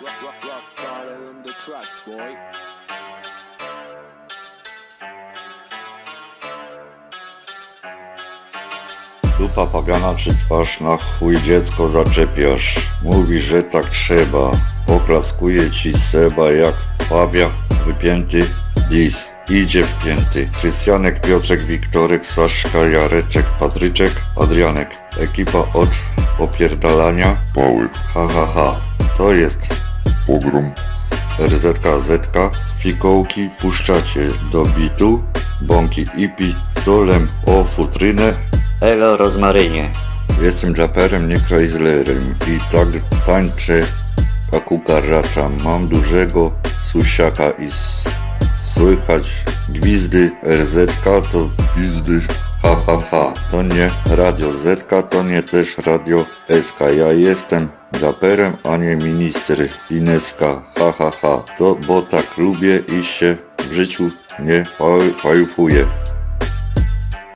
rock, rock, rock, on the track, boy. Tu papagana czy twarz na chuj dziecko zaczepiasz. Mówi, że tak trzeba. Oklaskuje ci Seba jak pawia wypięty lis. Idzie wpięty. Krystianek, Piotrek, Wiktorek, Saszka, Jareczek, Patryczek, Adrianek. Ekipa od opierdalania. Pały. Ha ha ha. To jest pogrom. RZK, ZK, fikołki puszczacie do bitu, bąki i pitolem o futrynę. Elo rozmarynie. Jestem raperem, nie Chryslerem i tak tańczę kakuka racza. Mam dużego susiaka i słychać gwizdy RZK to gwizdy ha ha ha. To nie radio ZK, to nie też radio SK. Ja jestem raperem, a nie minister Ineska. Ha ha ha. To bo tak lubię i się w życiu nie fa- fajfuję.